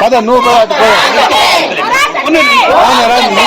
పద నువ్వు రాను రాను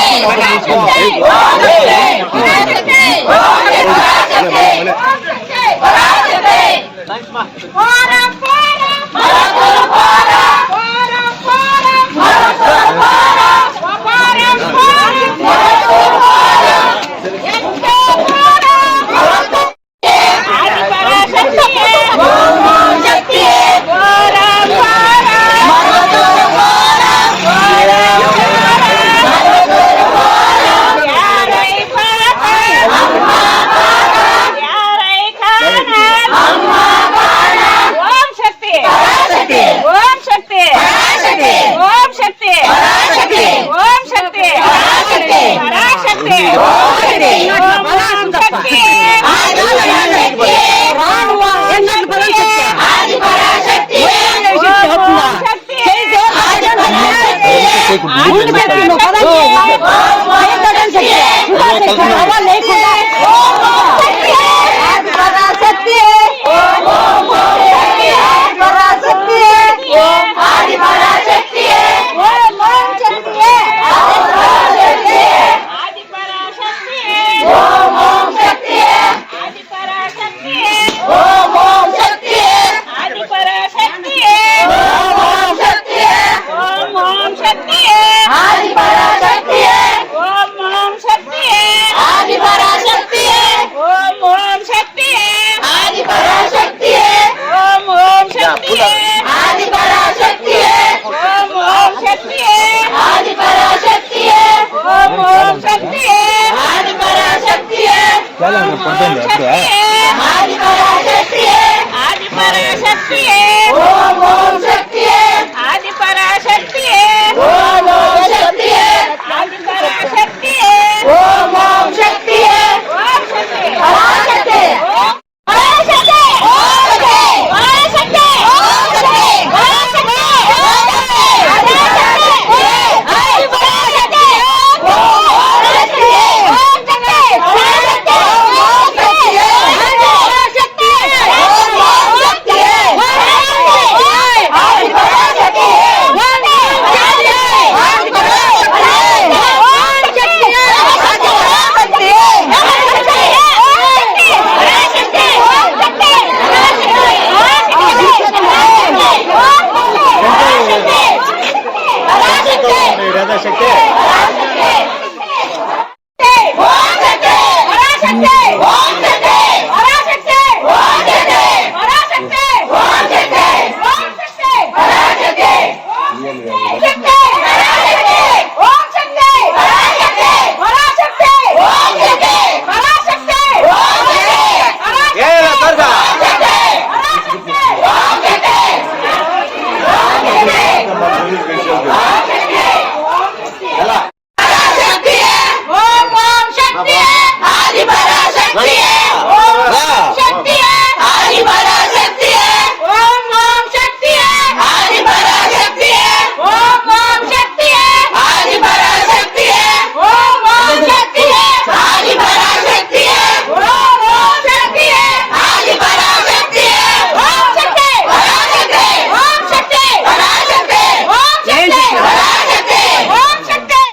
చాలా పంపండి అప్పుడు ఆది పరాశక్తియే ఆది పరాశక్తియే ఓం ఓం